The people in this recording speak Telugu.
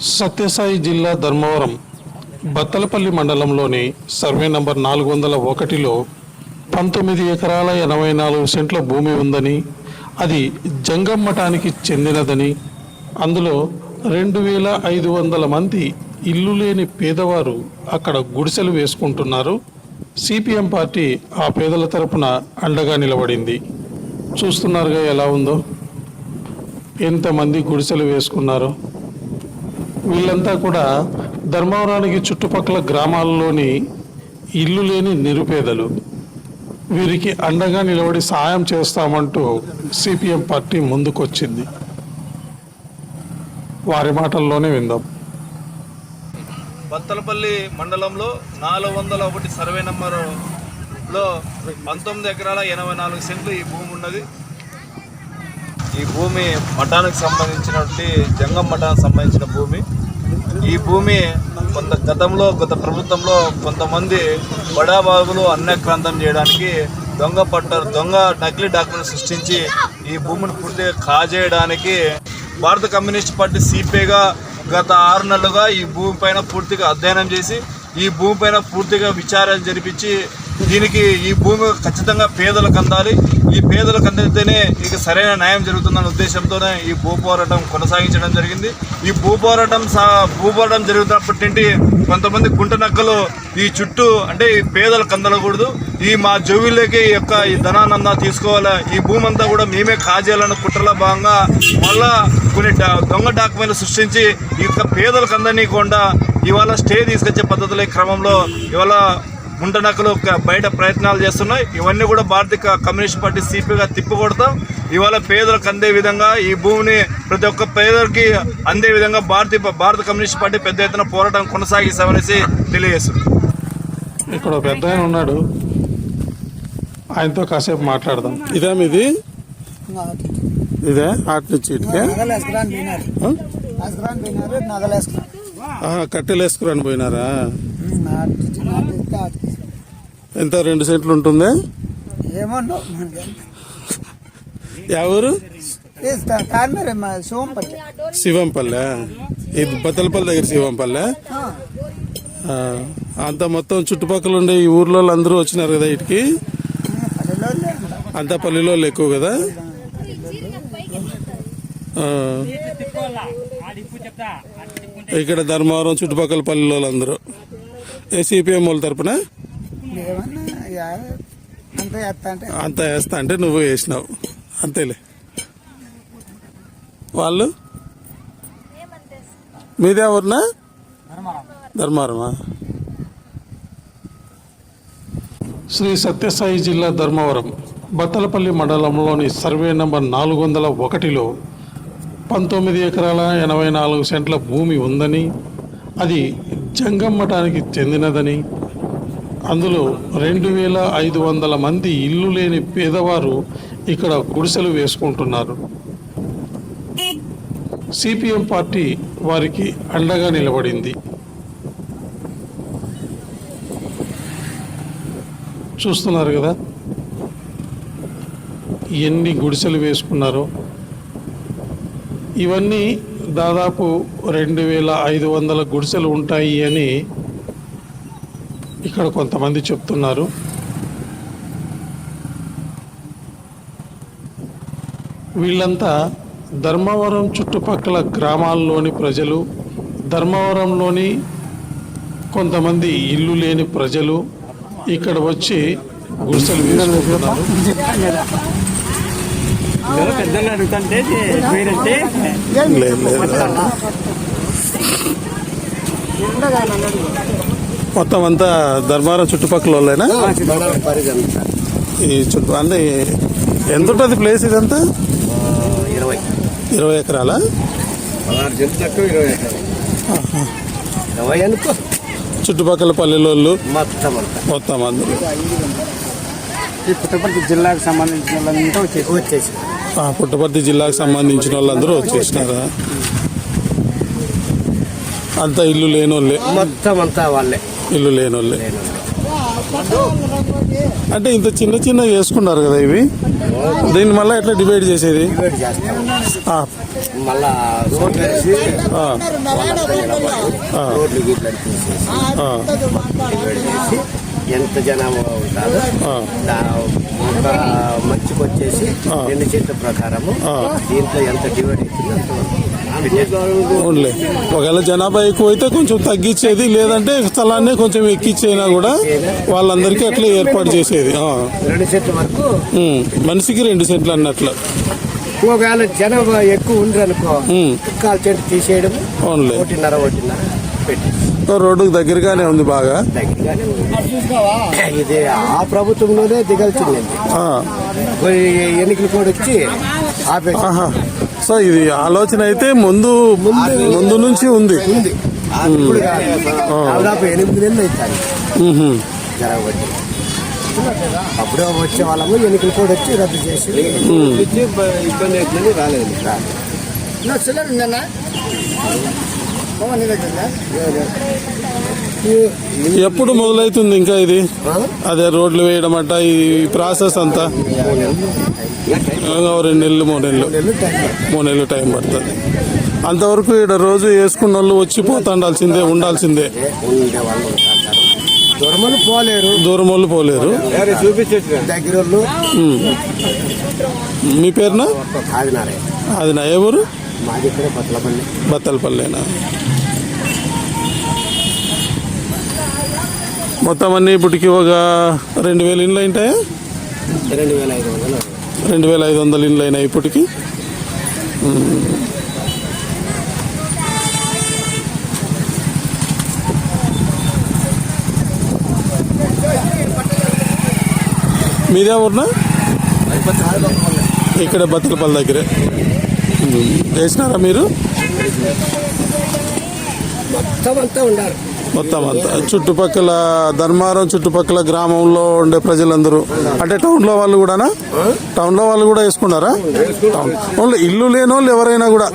సత్యసాయి జిల్లా ధర్మవరం బత్తలపల్లి మండలంలోని సర్వే నంబర్ నాలుగు వందల ఒకటిలో పంతొమ్మిది ఎకరాల ఎనభై నాలుగు సెంట్ల భూమి ఉందని అది జంగం మఠానికి చెందినదని అందులో రెండు వేల ఐదు వందల మంది ఇల్లు లేని పేదవారు అక్కడ గుడిసెలు వేసుకుంటున్నారు. సిపిఎం పార్టీ ఆ పేదల తరపున అండగా నిలబడింది. చూస్తున్నారుగా ఎలా ఉందో? ఎంతమంది గుడిసెలు వేసుకున్నారో? వీళ్ళంతా కూడా ధర్మవరానికి చుట్టుపక్కల గ్రామాల్లోని ఇల్లు లేని నిరుపేదలు. వీరికి అండగా నిలబడి సాయం చేస్తామంటూ సిపిఎం పార్టీ ముందుకొచ్చింది. వారి మాటల్లోనే విందాం. బత్తలపల్లి మండలంలో నాలుగు వందల ఒకటి సర్వే నెంబరులో పంతొమ్మిది ఎకరాల ఎనభై నాలుగు సెంట్లు ఈ భూమి ఉన్నది. ఈ భూమి మఠానికి సంబంధించినటువంటి జంగం మఠానికి సంబంధించిన భూమి. ఈ భూమి కొంత గతంలో గత ప్రభుత్వంలో కొంతమంది బడాబాబులు అన్యక్రాంతం చేయడానికి దొంగ పట్టారు దొంగ నకిలీ డాక్యుమెంట్ సృష్టించి ఈ భూమిని పూర్తిగా కాజేయడానికి భారత కమ్యూనిస్ట్ పార్టీ సిపిఐగా గత ఆరు నెలలుగా ఈ భూమి పైన పూర్తిగా అధ్యయనం చేసి ఈ భూమి పైన పూర్తిగా విచారాలు జరిపించి దీనికి ఈ భూమి ఖచ్చితంగా పేదలకు అందాలి. ఈ పేదలకు అందితేనే ఇక సరైన న్యాయం జరుగుతుందన్న ఉద్దేశంతోనే ఈ భూ పోరాటం కొనసాగించడం జరిగింది. ఈ భూ పోరాటం సా భూ పోరాటం జరుగుతున్నప్పటి నుండి కొంతమంది గుంట నక్కలు ఈ చుట్టూ అంటే ఈ పేదలకు అందలకూడదు ఈ మా జోవిలోకి యొక్క ఈ ధనానందా తీసుకోవాలి. ఈ భూమి అంతా కూడా మేమే కాజేయాలన్న కుట్రలో భాగంగా మళ్ళా కొన్ని దొంగ డాక్యుమెంట్లు సృష్టించి ఈ యొక్క పేదలకు అందనీయకుండా ఇవాళ స్టే తీసుకొచ్చే పద్ధతుల క్రమంలో ఇవాళ ఒక బయట ప్రయత్నాలు చేస్తున్నాయి. ఇవన్నీ కూడా భారతీయ కమ్యూనిస్ట్ పార్టీ సిపిగా తిప్పికొడతాం. ఇవాళ పేదలకు అందే విధంగా ఈ భూమిని ప్రతి ఒక్క పేదలకి అందే విధంగా భారతీయ భారత కమ్యూనిస్ట్ పార్టీ పెద్ద ఎత్తున పోరాటం కొనసాగిస్తామనేసి తెలియజేస్తుంది ఇక్కడ ఒక పెద్ద ఆయన ఉన్నాడు. ఆయనతో కాసేపు మాట్లాడదాం. ఇదే మీది ఇదే ఆట నుంచి కట్టెలు వేసుకురాని పోయినారా? ఎంత రెండు సెంట్లు ఉంటుంది? ఏమో మనకి ఎవరు శివంపల్లె. ఇది బత్తలపల్లి దగ్గర శివంపల్లె? అంత మొత్తం చుట్టుపక్కల ఉండే ఈ ఊర్లో అందరూ వచ్చినారు కదా ఇటుకి? అంతా పల్లెలో ఎక్కువ కదా? ఇక్కడ ధర్మవరం చుట్టుపక్కల పల్లెలో అందరూ ఏ సిపిఎం వాళ్ళ తరపున? ఏమన్నా యా- అంతా ఎత్తా అంటే. అంతా వేస్తా అంటే నువ్వు వేసినావు అంతేలే. వాళ్ళు? మీదే ఊరినా? ధర్మవరమా శ్రీ సత్యసాయి జిల్లా ధర్మవరం బత్తలపల్లి మండలంలోని సర్వే నంబర్ నాలుగు వందల ఒకటిలో పంతొమ్మిది ఎకరాల ఎనభై నాలుగు సెంట్ల భూమి ఉందని అది జంగమ్మటానికి చెందినదని. అందులో రెండు వేల ఐదు వందల మంది ఇల్లు లేని పేదవారు ఇక్కడ గుడిసెలు వేసుకుంటున్నారు. సిపిఎం పార్టీ వారికి అండగా నిలబడింది. చూస్తున్నారు కదా? ఎన్ని గుడిసెలు వేసుకున్నారో. ఇవన్నీ దాదాపు రెండు వేల ఐదు వందల గుడిసెలు ఉంటాయి అని ఇక్కడ కొంతమంది చెప్తున్నారు. వీళ్ళంతా ధర్మవరం చుట్టుపక్కల గ్రామాల్లోని ప్రజలు ధర్మవరంలోని కొంతమంది ఇల్లు లేని ప్రజలు ఇక్కడ వచ్చి గుడిసెలు వేసుకుంటున్నారు. పెద్దలు అడుగుతుంటే మీరంటే లేదు లేదు. మొత్తం అంతా ధర్మవరం చుట్టుపక్కల వాళ్ళేనా? ఈ చుట్టూ అంటే ఎంత ఉంటుంది ప్లేస్ ఇదంతా? ఇరవై. ఇరవై ఎకరాలా? చుట్టుపక్కల పల్లెలోళ్ళు? మొత్తం మొత్తం అందరూ ఈ పుట్టపర్తి జిల్లాకు సంబంధించిన వాళ్ళంతా వచ్చేసి వచ్చేసి. పుట్టపర్తి జిల్లాకు సంబంధించిన వాళ్ళందరూ వచ్చేసినారా? అంతా ఇల్లు లేనోళ్ళే. మొత్తం అంతా వాళ్ళే. ఇల్లు లేనోళ్ళే. అంటే ఇంత చిన్న చిన్న వేసుకున్నారు కదా ఇవి? దీన్ని మళ్ళీ ఎట్లా డివైడ్ చేసేది? ఎంత జనాభా ఉంటారో మంచికి వచ్చేసి రెండు చెట్ల ప్రకారము దీంట్లో ఎంత డివైడ్ అవుతుందో ఒకవేళ జనాభా ఎక్కువ అయితే కొంచెం తగ్గించేది లేదంటే స్థలాన్ని కొంచెం ఎక్కించైనా కూడా వాళ్ళందరికీ అట్లా ఏర్పాటు చేసేది. మనిషికి రెండు సెంట్లు అన్నట్లు. ఒకవేళ జనాభా ఎక్కువ ఉందనుకో ఉమ్, కాలు చెట్టు తీసేయడం ఒకటిన్నర ఒకటిన్నర. రోడ్డుకు దగ్గరగానే ఉంది బాగా. ఇది ఆ ప్రభుత్వంలోనే దిగాల్సింది. ఆ, ఎన్నికలు కూడా వచ్చి సో ఇది ఆలోచన అయితే ముందు ముందు నుంచి ఉంది. దాదాపు ఎనిమిది నెలలు అవుతాయి. జరగబట్టి. అప్పుడే వచ్చే వాళ్ళము ఎన్నికలు కూడా వచ్చి రద్దు చేసి ఇబ్బంది అవుతుంది రాలేదు. సిలిండర్ ఉందన్నా? ఎప్పుడు మొదలవుతుంది ఇంకా ఇది? అదే రోడ్లు వేయడం అంట ఈ ప్రాసెస్ అంతా? రెండు నెలలు మూడు నెలలు. మూడు నెలలు టైం పడుతుంది. అంతవరకు ఇక్కడ రోజు వేసుకున్న వాళ్ళు వచ్చి పోతాండాల్సిందే ఉండాల్సిందే. దొరమలు పోలేరు. దూరం వాళ్ళు పోలేరు దగ్గర మీ పేరున? అది నా పత్లపల్లి బత్తలపల్లేనా? మొత్తం అన్ని ఇప్పటికి ఒక రెండు వేల ఇండ్లు ఉంటాయా రెండు వేల ఐదు వందలు రెండు వేల ఐదు వందల ఇండ్లు అయినాయి ఇప్పటికి. మీదే ఊరినా? ఇక్కడ బతులపల్లి దగ్గరే. వేసినారా మీరు? మొత్తం అంతా ఉండాలి. మొత్తం అంతా. చుట్టుపక్కల ధర్మారం చుట్టుపక్కల గ్రామంలో ఉండే ప్రజలందరూ. అంటే టౌన్లో వాళ్ళు కూడానా? టౌన్లో వాళ్ళు కూడా వేసుకున్నారా? టౌన్. ఓన్లీ ఇల్లు లేని వాళ్ళు ఎవరైనా కూడా.